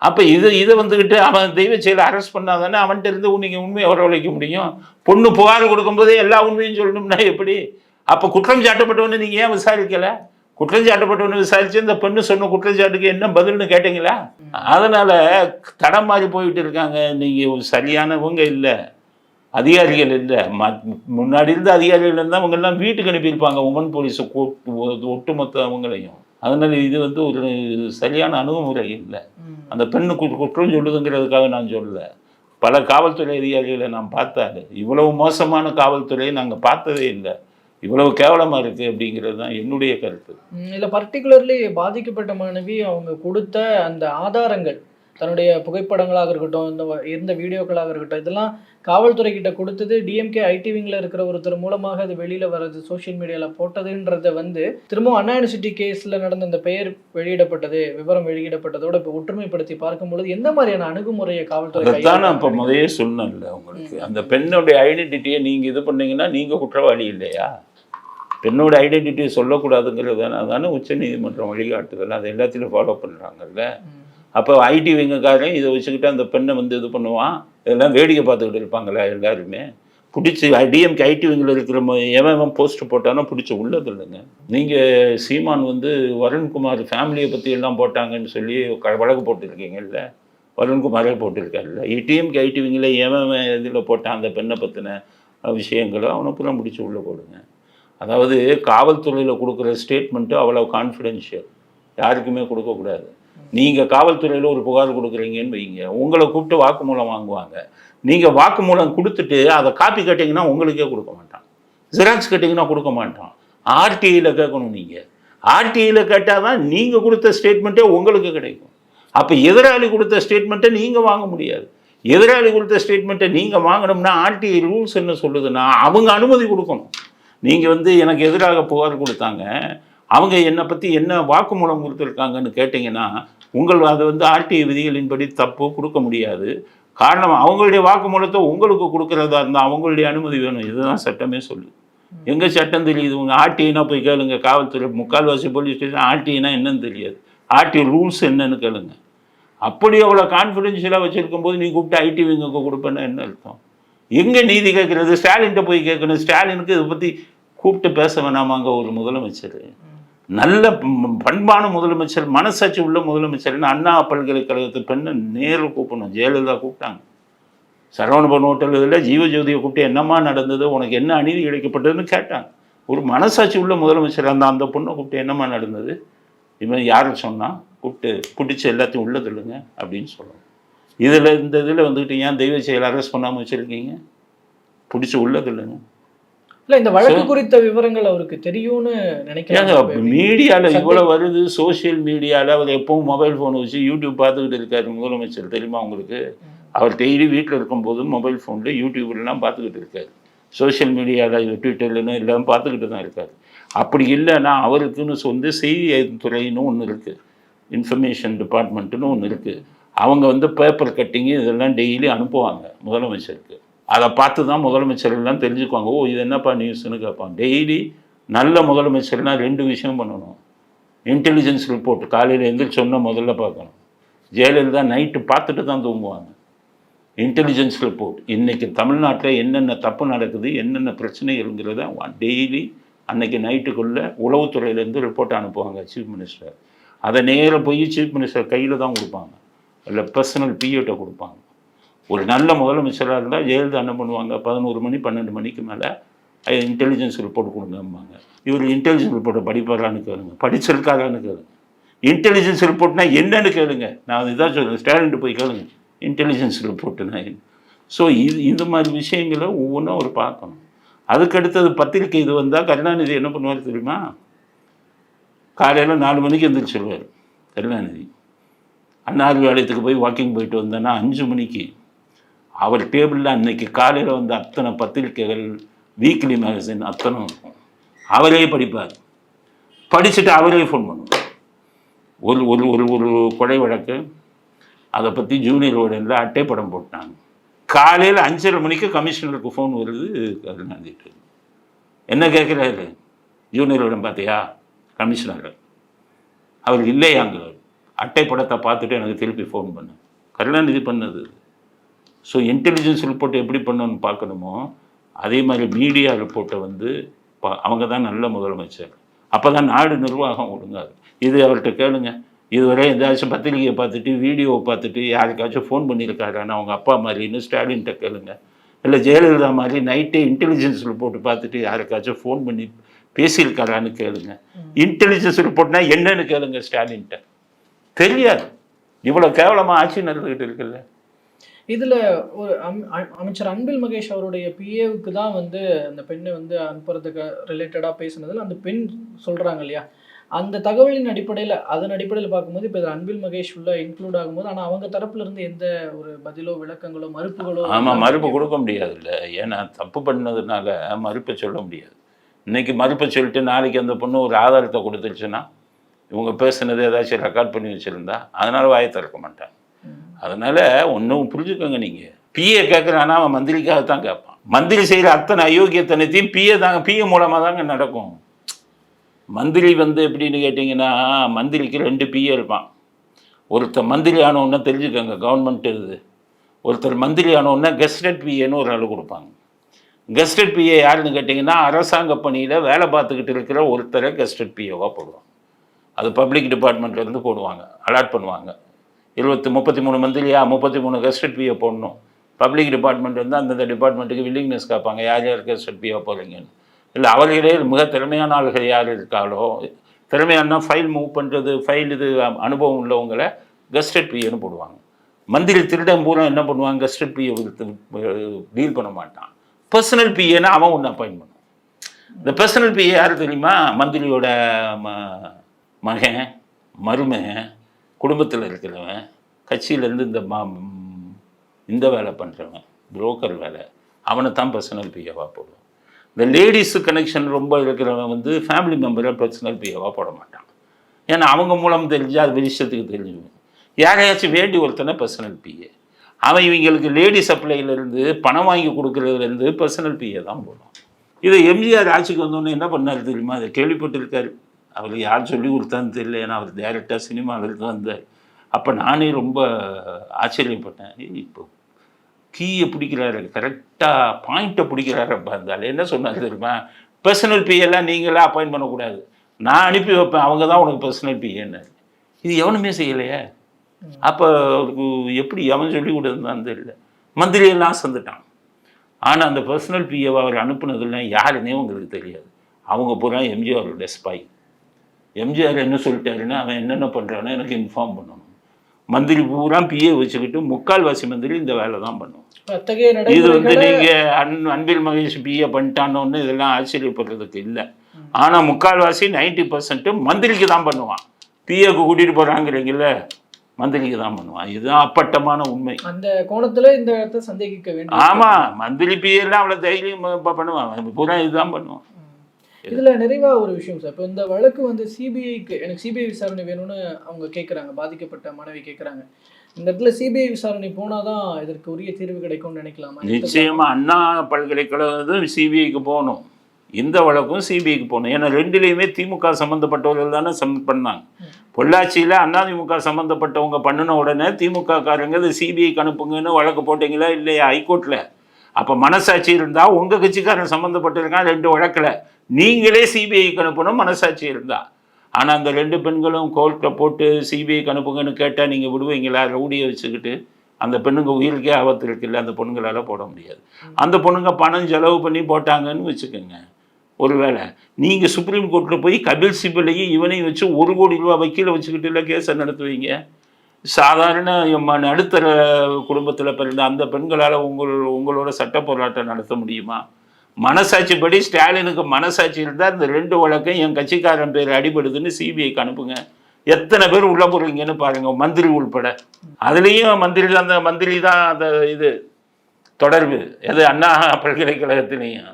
அப்போ இது இதை வந்துக்கிட்டு அவன் தெய்வ செயலை அரெஸ்ட் பண்ணாதானே அவன்கிட்ட இருந்து நீங்கள் உண்மையை வரவழைக்க முடியும்? பொண்ணு புகார் கொடுக்கும்போதே எல்லா உண்மையும் சொல்லணும்னா எப்படி? அப்போ குற்றம் சாட்டப்பட்டவனு நீங்கள் ஏன் விசாரிக்கலை? குற்றம் சாட்டப்பட்டவனு விசாரிச்சு இந்த பெண்ணு சொன்ன குற்றச்சாட்டுக்கு என்ன பதில்னு கேட்டீங்களா? அதனால தடம் மாறி போயிட்டு இருக்காங்க. நீங்கள் சரியானவங்க இல்லை. அதிகாரிகள் இல்லை. முன்னாடி இருந்த அதிகாரிகள் இருந்தால் அவங்க எல்லாம் வீட்டுக்கு அனுப்பியிருப்பாங்க. உமன் போலீஸை ஒட்டுமொத்த அவங்களையும் அதனால இது வந்து ஒரு சரியான அணுகுமுறை இல்லை. அந்த பெண்ணு குற்றம் சொல்லுதுங்கிறதுக்காக நான் சொல்லல. பல காவல்துறை அதிகாரிகளை நான் பார்த்தாரு. இவ்வளவு மோசமான காவல்துறையை நாங்கள் பார்த்ததே இல்லை. இவ்வளவு கேவலமாக இருக்குது அப்படிங்கிறது தான் என்னுடைய கருத்து. இல்ல பர்டிகுலர்லி பாதிக்கப்பட்ட மாணவி அவங்க கொடுத்த அந்த ஆதாரங்கள் தன்னுடைய புகைப்படங்களாக இருக்கட்டும் இந்த இருந்த வீடியோக்களாக இருக்கட்டும் இதெல்லாம் காவல்துறை கிட்ட கொடுத்தது டிஎம்கே ஐடி விங்ல இருக்கிற ஒருத்தர் மூலமாக அது வெளியில வர்றது சோஷியல் மீடியால போட்டதுன்றத வந்து திரும்பவும் அண்ணா யூனிவர்சிட்டி கேஸ்ல நடந்த அந்த பெயர் வெளியிடப்பட்டது விவரம் வெளியிடப்பட்டதோட இப்போ ஒற்றுமைப்படுத்தி பார்க்கும் பொழுது எந்த மாதிரியான அணுகுமுறையை காவல்துறை அதைத்தான் நான் இப்போ சொன்னேன்ல உங்களுக்கு. அந்த பெண்ணுடைய ஐடென்டிட்டியை நீங்கள் இது பண்ணீங்கன்னா நீங்கள் குற்றவாளி இல்லையா? பெண்ணோட ஐடென்டிட்டியை சொல்லக்கூடாதுங்கிறது தானே அதானே உச்ச நீதிமன்றம் வழிகாட்டுதல். அதை எல்லாத்திலும் ஃபாலோ பண்ணுறாங்கல்ல. அப்போ ஐடி விங்கக்காரன் இதை வச்சுக்கிட்டு அந்த பெண்ணை வந்து இது பண்ணுவான். இதெல்லாம் வேடிக்கை பார்த்துக்கிட்டு இருப்பாங்களா எல்லாருமே. பிடிச்சி டிஎம்கே ஐடி விங்கில் இருக்கிற ம- எவன் எவன் போஸ்ட் போட்டானோ பிடிச்சி உள்ளது இல்லைங்க நீங்கள் சீமான் வந்து வருண்குமார் ஃபேமிலியை பற்றி எல்லாம் போட்டாங்கன்னு சொல்லி வழக்கு போட்டிருக்கீங்கல்ல. வருண்குமாரே போட்டிருக்காருல்ல. டிஎம்கே ஐடி விங்கில் எவன் இதில் போட்டான் அந்த பெண்ணை பற்றின விஷயங்களோ அவனை பூரா பிடிச்சி உள்ளே போடுங்க. அதாவது காவல்துறையில் கொடுக்குற ஸ்டேட்மெண்ட்டு அவ்வளோ கான்ஃபிடென்ஷியல் யாருக்குமே கொடுக்கக்கூடாது நீங்கள் காவல்துறையில் ஒரு புகார் கொடுக்குறீங்கன்னு வைங்க. உங்களை கூப்பிட்டு வாக்குமூலம் வாங்குவாங்க. நீங்கள் வாக்குமூலம் கொடுத்துட்டு அதை காப்பி கேட்டிங்கன்னா உங்களுக்கே கொடுக்க மாட்டான். ஜெராக்ஸ் கேட்டிங்கன்னா கொடுக்க மாட்டான். ஆர்டிஐயில் கேட்கணும் நீங்கள் ஆர்டிஐயில் கேட்டால் தான் நீங்கள் கொடுத்த ஸ்டேட்மெண்ட்டே உங்களுக்கு கிடைக்கும். அப்போ எதிராளி கொடுத்த ஸ்டேட்மெண்ட்டை நீங்கள் வாங்க முடியாது. எதிராளி கொடுத்த ஸ்டேட்மெண்ட்டை நீங்கள் வாங்கணும்னா ஆர்டிஐ ரூல்ஸ் என்ன சொல்லுதுன்னா அவங்க அனுமதி கொடுக்கணும். நீங்கள் வந்து எனக்கு எதிராக புகார் கொடுத்தாங்க. அவங்க என்னை பற்றி என்ன வாக்குமூலம் கொடுத்துருக்காங்கன்னு கேட்டிங்கன்னா உங்கள் அது வந்து ஆர்டிஐ விதிகளின்படி தப்பு கொடுக்க முடியாது. காரணம் அவங்களுடைய வாக்குமூலத்தை உங்களுக்கு கொடுக்குறதா இருந்தால் அவங்களுடைய அனுமதி வேணும். இதுதான் சட்டமே சொல்லு எங்கள் சட்டம் தெரியுது? உங்கள் ஆர்டிஐனா போய் கேளுங்க. காவல்துறை முக்கால்வாசி போலீஸ் ஸ்டேஷன் ஆர்டிஐனா என்னன்னு தெரியாது. ஆர்டிஐ ரூல்ஸ் என்னன்னு கேளுங்க. அப்படி அவ்வளோ கான்ஃபிடென்ஷியலாக வச்சுருக்கும் போது நீ கூப்பிட்டு ஐடி விங்க கொடுப்பேன்னா என்ன அர்த்தம்? எங்கே நீதி கேட்குறது? ஸ்டாலின்கிட்ட போய் கேட்கணும். ஸ்டாலினுக்கு இதை பற்றி கூப்பிட்டு பேச வேணாமாங்க ஒரு முதலமைச்சர். நல்ல பண்பான முதலமைச்சர் மனசாட்சி உள்ள முதலமைச்சர்னு அண்ணா பல்கலைக்கழகத்து பெண்ணை நேரில் கூப்பிடணும். ஜெயலலிதா கூப்பிட்டாங்க. சரவணபவன் ஹோட்டல் இதில் ஜீவஜோதியை கூப்பிட்டு என்னம்மா நடந்தது? உனக்கு என்ன அநீதி இழைக்கப்பட்டதுன்னு கேட்டாங்க. ஒரு மனசாட்சி உள்ள முதலமைச்சர் அந்த அந்த பொண்ணை கூப்பிட்டு என்னம்மா நடந்தது? இவன் யார் சொன்னால் கூப்பிட்டு பிடிச்சி எல்லாத்தையும் உள்ளே தள்ளுங்க அப்படின்னு சொல்லணும் இதில் இந்த இதில் வந்துக்கிட்டு ஏன் தெய்வ செயல் அரெஸ்ட் பண்ணாமல் வச்சுருக்கீங்க? பிடிச்சி உள்ள தள்ளுங்க இல்ல இந்த வழக்கு குறித்த விவரங்கள் அவருக்கு தெரியும்னு நினைக்கிறேன். மீடியாவில் இவ்வளோ வருது சோஷியல் மீடியாவில் அவர் எப்பவும் மொபைல் ஃபோன் வச்சு யூடியூப் பார்த்துக்கிட்டு இருக்காரு முதலமைச்சர் தெரியுமா உங்களுக்கு? அவர் டெய்லி வீட்டில் இருக்கும்போது மொபைல் ஃபோனில் யூடியூப்லாம் பார்த்துக்கிட்டு இருக்காரு. சோஷியல் மீடியாவில் ட்விட்டர்லன்னு எல்லாம் பார்த்துக்கிட்டு தான் இருக்காரு. அப்படி இல்லைன்னா அவருக்குன்னு சொந்த செய்தி துறைன்னு ஒன்று இருக்குது இன்ஃபர்மேஷன் டிபார்ட்மெண்ட்டுன்னு ஒன்று இருக்குது அவங்க வந்து பேப்பர் கட்டிங்கு இதெல்லாம் டெய்லி அனுப்புவாங்க முதலமைச்சருக்கு. அதை பார்த்து தான் முதலமைச்சர் எல்லாம் தெரிஞ்சுக்குவாங்க. ஓ இது என்னப்பா நியூஸ்னு கேட்பாங்க. டெய்லி நல்ல முதலமைச்சர்னா ரெண்டு விஷயம் பண்ணணும். இன்டெலிஜென்ஸ் ரிப்போர்ட் காலையில் எந்திரிச்சு சொன்ன முதல்ல பார்க்கணும். ஜெயலலிதா நைட்டு பார்த்துட்டு தான் தூங்குவாங்க. இன்டெலிஜென்ஸ் ரிப்போர்ட் இன்றைக்கி தமிழ்நாட்டில் என்னென்ன தப்பு நடக்குது என்னென்ன பிரச்சனைகள்ங்கிறத டெய்லி அன்னைக்கு நைட்டுக்குள்ளே உளவுத்துறையிலேருந்து ரிப்போர்ட் அனுப்புவாங்க சீஃப் மினிஸ்டர் அதை நேராக போய் சீஃப் மினிஸ்டர் கையில் தான் கொடுப்பாங்க. இல்லை பர்சனல் பிஏட்டை கொடுப்பாங்க. ஒரு நல்ல முதலமைச்சராக இருந்தால் ஜெயலலிதா என்ன பண்ணுவாங்க? பதினோரு மணி பன்னெண்டு மணிக்கு மேலே இன்டெலிஜென்ஸ் ரிப்போர்ட் கொடுங்கம்பாங்க. இவர் இன்டெலிஜென்ஸ் ரிப்போர்ட்டை படிப்பாரான்னு கேளுங்க. படிச்சிருக்காரான்னு கேளுங்க. இன்டெலிஜென்ஸ் ரிப்போர்ட்னா என்னன்னு கேளுங்க. நான் இதான் சொல்கிறேன் ஸ்டாலின் போய் கேளுங்க. இன்டெலிஜென்ஸ் ரிப்போர்ட்டுனா ஸோ இது இந்த மாதிரி விஷயங்களை ஒவ்வொன்றும் அவர் பார்க்கணும். அதுக்கடுத்தது பத்திரிக்கை இது வந்தால் கருணாநிதி என்ன பண்ணுவார் தெரியுமா? காலையில் நாலு மணிக்கு எந்திரிச்சிருவார். கருணாநிதி. அன்னார் போய் வாக்கிங் போயிட்டு வந்தேன்னா அஞ்சு மணிக்கு அவர் டேபிளில் அன்னைக்கு காலையில் வந்த அத்தனை பத்திரிக்கைகள் வீக்லி மேகசின் அத்தனை இருக்கும். அவரே படிப்பார். படிச்சுட்டு அவரே ஃபோன் பண்ணுவார். ஒரு ஒரு ஒரு ஒரு கொலை வழக்கு அதை பற்றி ஜூனியர் உடனில் அட்டை படம் போட்டாங்க. காலையில் அஞ்சரை மணிக்கு கமிஷனருக்கு ஃபோன் வருது கருணாநிதிட்டு என்ன கேட்குறாரு? ஜூனியர் உடன் பார்த்தியா? கமிஷனர் அவர் இல்லையாங்கிறார். அட்டை படத்தை பார்த்துட்டு எனக்கு திருப்பி ஃபோன் பண்ணு. கருணாநிதி பண்ணது. ஸோ இன்டெலிஜென்ஸ் ரிப்போர்ட் எப்படி பண்ணணும்னு பார்க்கணுமோ அதே மாதிரி மீடியா ரிப்போர்ட்டை வந்து அவங்க தான் நல்ல முதலமைச்சர். அப்போ தான் நாடு நிர்வாகம் ஒழுங்காது. இது அவர்கிட்ட கேளுங்க. இதுவரை ஏதாச்சும் பத்திரிகையை பார்த்துட்டு வீடியோவை பார்த்துட்டு யாருக்காச்சும் ஃபோன் பண்ணியிருக்காரான்னு அவங்க அப்பா மாதிரின்னு ஸ்டாலின்கிட்ட கேளுங்க. இல்லை ஜெயலலிதா மாதிரி நைட்டே இன்டெலிஜென்ஸ் ரிப்போர்ட் பார்த்துட்டு யாருக்காச்சும் ஃபோன் பண்ணி பேசியிருக்காரான்னு கேளுங்க. இன்டெலிஜென்ஸ் ரிப்போர்ட்னா என்னன்னு கேளுங்க ஸ்டாலின்கிட்ட. தெரியாது. இவ்வளோ கேவலமாக ஆட்சி நடந்துக்கிட்டு இருக்குல்ல. இதுல ஒரு அமைச்சர் அன்பில் மகேஷ் அவருடைய பிஏவுக்கு தான் வந்து அந்த பெண்ணை வந்து அனுப்புறதுக்கு ரிலேட்டடா பேசுனதுல அந்த பெண் சொல்றாங்க இல்லையா? அந்த தகவலின் அடிப்படையில் அதன் அடிப்படையில் பார்க்கும்போது இப்போ அன்பில் மகேஷ் உள்ள இன்க்ளூட் ஆகும்போது ஆனால் அவங்க தரப்புல இருந்து எந்த ஒரு பதிலோ விளக்கங்களோ மறுப்புகளோ ஆமாம் மறுப்பு கொடுக்க முடியாதுல்ல. ஏன்னா தப்பு பண்ணதுனால மறுப்பை சொல்ல முடியாது. இன்னைக்கு மறுப்பை சொல்லிட்டு நாளைக்கு அந்த பொண்ணு ஒரு ஆதாரத்தை கொடுத்துருச்சுன்னா இவங்க பேசுனது ஏதாச்சும் ரெக்கார்ட் பண்ணி வச்சுருந்தா அதனால் வாயை திறக்க மாட்டேன். அதனால் ஒன்றும் புரிஞ்சுக்கோங்க நீங்கள் பிஏ கேட்குறான்னா அவன் மந்திரிக்காக தான் கேட்பான் மந்திரி செய்கிற அத்தனை அயோக்கியத்தனத்தையும் பிஏ தாங்க பிஏ மூலமாக தாங்க நடக்கும். மந்திரி வந்து எப்படின்னு கேட்டிங்கன்னா மந்திரிக்கு ரெண்டு பிஏ இருப்பான். ஒருத்தர் மந்திரி ஆனவுன்னா தெரிஞ்சுக்கோங்க கவர்மெண்ட் இது ஒருத்தர் மந்திரி ஆனவுன்னா கெஸ்டட் பிஏன்னு ஒரு ஆள் கொடுப்பாங்க. கெஸ்டட் பிஏ யாருன்னு கேட்டிங்கன்னா அரசாங்க பணியில் வேலை பார்த்துக்கிட்டு இருக்கிற ஒருத்தரை கெஸ்டட் பிஏவாக போடுவாங்க. அது பப்ளிக் டிபார்ட்மெண்ட்லேருந்து போடுவாங்க அலாட் பண்ணுவாங்க. இருபத்தி முப்பத்தி மூணு மந்த்லியா முப்பத்தி மூணு கெஸ்டட் பிஏ போடணும். பப்ளிக் டிபார்ட்மெண்ட் வந்து அந்தந்த டிபார்ட்மெண்ட்டுக்கு வில்லிங்னஸ் காப்பாங்க. யார் யார் கெஸ்டட் பிஏ போகிறீங்கன்னு இல்லை அவர்களே மிக திறமையான ஆளுகள் யார் இருக்காளோ திறமையானா ஃபைல் மூவ் பண்ணுறது ஃபைல் இது அனுபவம் உள்ளவங்களை கெஸ்டட் பிஏன்னு போடுவாங்க. மந்திரி திருடம் பூரா என்ன பண்ணுவாங்க? கெஸ்டட் பிஏ டீல் பண்ண மாட்டான். பர்சனல் பிஏன்னா அவன் ஒன்று அப்பாயின் பண்ணுவான். இந்த பர்சனல் பிஏ யார் தெரியுமா? மந்திரியோட ம- மகன் மருமகன் குடும்பத்தில் இருக்கிறவன் கட்சியிலேருந்து இந்த மா இந்த வேலை பண்ணுறவன் புரோக்கர் வேலை அவனை தான் பர்சனல் பிஏவாக போடுவான். இந்த லேடிஸு கனெக்ஷன் ரொம்ப இருக்கிறவன் வந்து ஃபேமிலி மெம்பரை பர்சனல் பிஏவாக போட மாட்டான். ஏன்னா அவங்க மூலம் தெரிஞ்சு அது விஷயத்துக்கு தெரிஞ்சுக்கும் யாரையாச்சும் வேண்டி ஒருத்தனை பர்சனல் பிஏ அவன் இவங்களுக்கு லேடி சப்ளைலேருந்து பணம் வாங்கி கொடுக்குறதுலேருந்து பர்சனல் பிஏ தான் போடும் இதை எம்ஜிஆர் ஆட்சிக்கு வந்தோடனே என்ன பண்ணார் தெரியுமா? அதை கேள்விப்பட்டிருக்காரு. அவர் யார் சொல்லி கொடுத்தான்னு தெரியல. ஏன்னா அவர் டேரெக்டாக சினிமாவிலேருந்து வந்தார் அப்போ நானே ரொம்ப ஆச்சரியப்பட்டேன். இப்போ கீயை பிடிக்கிறாரு. கரெக்டாக பாயிண்ட்டை பிடிக்கிறாரப்பா இருந்தாலும் என்ன சொன்னார் தெரியுமா? பர்சனல் பிஏலாம் நீங்களே அப்பாயின்ட் பண்ணக்கூடாது. நான் அனுப்பி வைப்பேன். அவங்க தான் உனக்கு பர்சனல் பிஏன்னு இது எவனுமே செய்யலையே? அப்போ அவருக்கு எப்படி அவன் சொல்லி கொடுத்தான்னு தெரியல. மந்திரியெல்லாம் சந்துட்டான் ஆனால் அந்த பர்சனல் பிஏவை அவர் அனுப்புனதெல்லாம் யாருன்னே உங்களுக்கு தெரியாது. அவங்க பூரா எம்ஜிஆரோட ஸ்பை எம்ஜிஆர் என்ன சொல்லிட்டாருன்னா அவன் என்னென்ன பண்ணுறானோ எனக்கு இன்ஃபார்ம் பண்ணணும். மந்திரி பூரா பிஏ வச்சுக்கிட்டு முக்கால்வாசி மந்திரி இந்த வேலை தான் பண்ணும். இது வந்து நடைமுறைகளை நீங்க அன் அன்பில் மகேஷ் பிஏ பண்ணிட்டானோன்னு இதெல்லாம் ஆச்சரியப்படுறதுக்கு இல்லை. ஆனா முக்கால்வாசி நைன்டி பர்சன்ட் மந்திரிக்கு தான் பண்ணுவான். பிஏக்கு கூட்டிட்டு போறாங்கிறீங்கல்ல மந்திரிக்கு தான் பண்ணுவான். இதுதான் அப்பட்டமான உண்மை. அந்த கோணத்துல இந்த இடத்த சந்தேகிக்க வேண்டும். ஆமா மந்திரி பிஏலாம் அவ்வளவு தைரியம் பண்ணுவான். பூரா இதுதான் பண்ணுவான். இதுல நிறைவா ஒரு விஷயம் சார் இப்போ இந்த வழக்கு வந்து சிபிஐக்கு எனக்கு சிபிஐ விசாரணை வேணும்னு அவங்க கேட்குறாங்க பாதிக்கப்பட்ட மனைவி கேட்குறாங்க இந்த இடத்துல சிபிஐ விசாரணை போனாதான் இதற்கு உரிய தீர்வு கிடைக்கும்னு நினைக்கலாமா? நிச்சயமா அண்ணா பல்கலைக்கழகம் சிபிஐக்கு போகணும். இந்த வழக்கும் சிபிஐக்கு போகணும். ஏன்னா ரெண்டுலேயுமே திமுக சம்மந்தப்பட்டவர்கள் தானே சம் பண்ணாங்க. பொள்ளாச்சியில் அதிமுக சம்மந்தப்பட்டவங்க பண்ணின உடனே திமுக காரங்க இது சிபிஐக்கு அனுப்புங்கன்னு வழக்கு போட்டீங்களா இல்லையா ஹைகோர்ட்டில் அப்போ மனசாட்சி இருந்தால் உங்கள் கட்சிக்காரன் சம்மந்தப்பட்டிருக்கான் ரெண்டு வழக்கில். நீங்களே சிபிஐக்கு அனுப்பணும் மனசாட்சி இருந்தால் ஆனால் அந்த ரெண்டு பெண்களும் கோர்ட்டில் போட்டு சிபிஐக்கு அனுப்புங்கன்னு கேட்டால் நீங்கள் விடுவீங்களா? ரவுடியை வச்சுக்கிட்டு அந்த பெண்ணுங்க உயிருக்கே ஆபத்து இருக்குல்ல அந்த பொண்ணுங்களால போட முடியாது. அந்த பொண்ணுங்க பணம் செலவு பண்ணி போட்டாங்கன்னு வச்சுக்கோங்க. ஒருவேளை நீங்கள் சுப்ரீம் கோர்ட்டில் போய் கபில் சிபிலையும் இவனையும் வச்சு ஒரு கோடி ரூபா வக்கீல வச்சுக்கிட்டு இல்லை கேஸை நடத்துவீங்க? சாதாரண நடுத்தர குடும்பத்தில் பிறந்த அந்த பெண்களால் உங்கள் உங்களோட சட்ட போராட்டம் நடத்த முடியுமா? மனசாட்சிப்படி ஸ்டாலினுக்கு மனசாட்சி இருந்தால் இந்த ரெண்டு வழக்கம் என் கட்சிக்காரன் பேர் அடிபடுதுன்னு சிபிஐக்கு அனுப்புங்க. எத்தனை பேர் உள்ள போடுறீங்கன்னு பாருங்க மந்திரி உள்பட. அதுலேயும் மந்திரி அந்த மந்திரி தான் அந்த இது தொடர்பு. எது அண்ணா பல்கலைக்கழகத்திலையும்.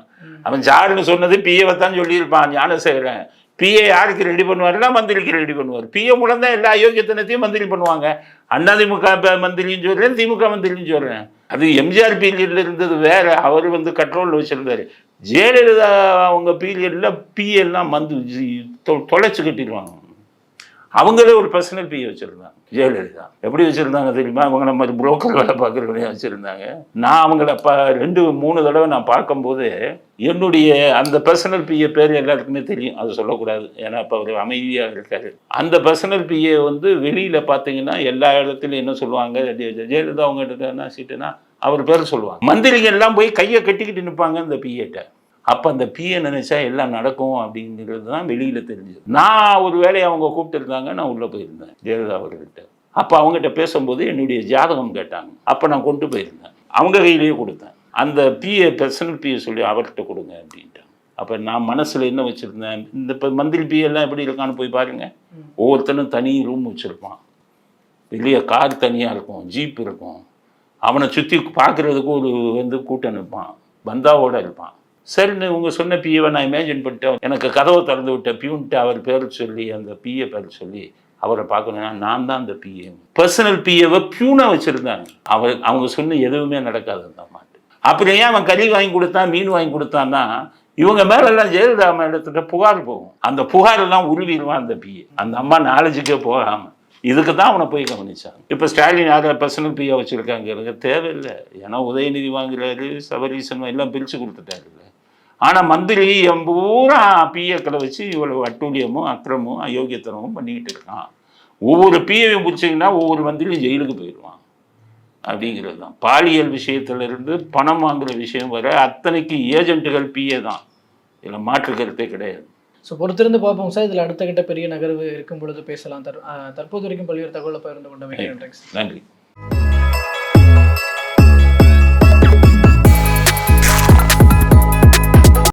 அவன் சாருன்னு சொன்னது பிஏவை தான் சொல்லியிருப்பான் செய்கிறேன் பிஏ யாருக்கு ரெடி பண்ணுவார்னா மந்திரிக்கு ரெடி பண்ணுவார். பிஏ மூலம் தான் எல்லா அயோக்கியத்தனத்தையும் மந்திரி பண்ணுவாங்க. அண்ணா திமுக மந்திரியும் சொல்கிறேன் திமுக மந்திரியும் சொல்கிறேன் அது எம்ஜிஆர் பீரியட்ல இருந்தது வேற. அவர் வந்து கண்ட்ரோலில் வச்சிருந்தாரு. ஜெயலலிதா அவங்க பீரியடில் பிஎல்லாம் வந்து தொ- தொலைச்சு கட்டிடுவாங்க. அவங்களே ஒரு பர்சனல் பிஏ வச்சுருந்தாங்க. ஜெயலலிதா. எப்படி வச்சுருந்தாங்க தெரியுமா? அவங்க நம்ம புரோக்கர் வேலை பார்க்குறவனே வச்சுருந்தாங்க. நான் அவங்கள ப ரெண்டு மூணு தடவை நான் பார்க்கும்போது என்னுடைய அந்த பர்சனல் பிஏ பேர் எல்லாருக்குமே தெரியும். அது சொல்லக்கூடாது. ஏன்னா இப்போ அவர் அமைதியாக இருக்காரு. அந்த பர்சனல் பிஏ வந்து வெளியில் பார்த்தீங்கன்னா எல்லா இடத்துலையும் என்ன சொல்லுவாங்க? ஜெயலலிதா அவங்க என்ன சீட்டுனா அவர் பேர் சொல்லுவாங்க. மந்திரிங்க எல்லாம் போய் கையை கட்டிக்கிட்டு நிற்பாங்க இந்த பிஏட்ட அப்போ அந்த பிஏ நினைச்சா எல்லாம் நடக்கும் அப்படிங்கிறது தான் வெளியில் தெரிஞ்சது. நான் ஒரு வேலையை அவங்க கூப்பிட்டுருந்தாங்க நான் உள்ளே போயிருந்தேன் ஜெயலலிதா அவர்கிட்ட அப்போ அவங்ககிட்ட பேசும்போது என்னுடைய ஜாதகம் கேட்டாங்க. அப்போ நான் கொண்டு போயிருந்தேன். அவங்க கையிலேயே கொடுத்தேன். அந்த பிஏ பர்சனல் பிஏ சொல்லி அவர்கிட்ட கொடுங்க அப்படின்ட்டாங்க. அப்போ நான் மனசில் என்ன வச்சுருந்தேன்? இந்த இப்போ மந்திரி பிஏ எல்லாம் எப்படி இருக்கான்னு போய் பாருங்கள் ஒவ்வொருத்தனும் தனி ரூம் வச்சுருப்பான். வெளியே கார் தனியாக இருக்கும் ஜீப் இருக்கும். அவனை சுற்றி பார்க்குறதுக்கு ஒரு வந்து கூட்டம் நிற்பான். பந்தாவோட இருப்பான். சரின்னு இவங்க சொன்ன பிஏவை நான் இமேஜின் பண்ணிட்டேன். எனக்கு கதவை திறந்து விட்ட பியூன்ட்டு அவர் பேர் சொல்லி அந்த பிஏ பேர் சொல்லி அவரை பார்க்கணும்னா நான் தான் அந்த பிஏ பர்சனல் பிஏவை பியூனாக வச்சுருந்தாங்க. அவர் அவங்க சொன்ன எதுவுமே நடக்காது அந்த அம்மாட்டு அப்புறம் ஏன் அவன் கறி வாங்கி கொடுத்தான் மீன் வாங்கி கொடுத்தான்னா இவங்க மேலெல்லாம் ஜெயலலிதா எடுத்துகிட்ட புகார் போகும். அந்த புகாரெல்லாம் உருவிடுவான் அந்த பிஏ அந்த அம்மா நாலேஜுக்கே போகாமல் இதுக்கு தான் அவனை போய் கவனிச்சாங்க. இப்போ ஸ்டாலின் யாரை பர்சனல் பிஏ வச்சுருக்காங்க தேவையில்லை. ஏன்னா உதயநிதி வாங்குறாரு சபரீசன் எல்லாம் பிரித்து கொடுத்துட்டாருல்ல ஆனால் மந்திரி என் பூரா பிஏக்களை வச்சு இவ்வளவு அட்டூழியமும் அக்கிரமும் அயோக்கியத்தனமும் பண்ணிக்கிட்டு இருக்கான். ஒவ்வொரு பிஏவையும் பிடிச்சிங்கன்னா ஒவ்வொரு மந்திரியும் ஜெயிலுக்கு போயிடுவான். அப்படிங்கிறது தான் பாலியல் விஷயத்துல இருந்து பணம் வாங்குற விஷயம் வர அத்தனைக்கு ஏஜென்ட்டுகள் பிஏ தான் இதில் மாற்று கருத்தே கிடையாது. ஸோ பொறுத்திருந்து பார்ப்போம் சார். இதில் அடுத்த கட்ட பெரிய நகர்வு இருக்கும் பொழுது பேசலாம். தற் தற்போது வரைக்கும் பல்வேறு தகவலை பகிர்ந்து கொண்ட மிக நன்றி சார். நன்றி.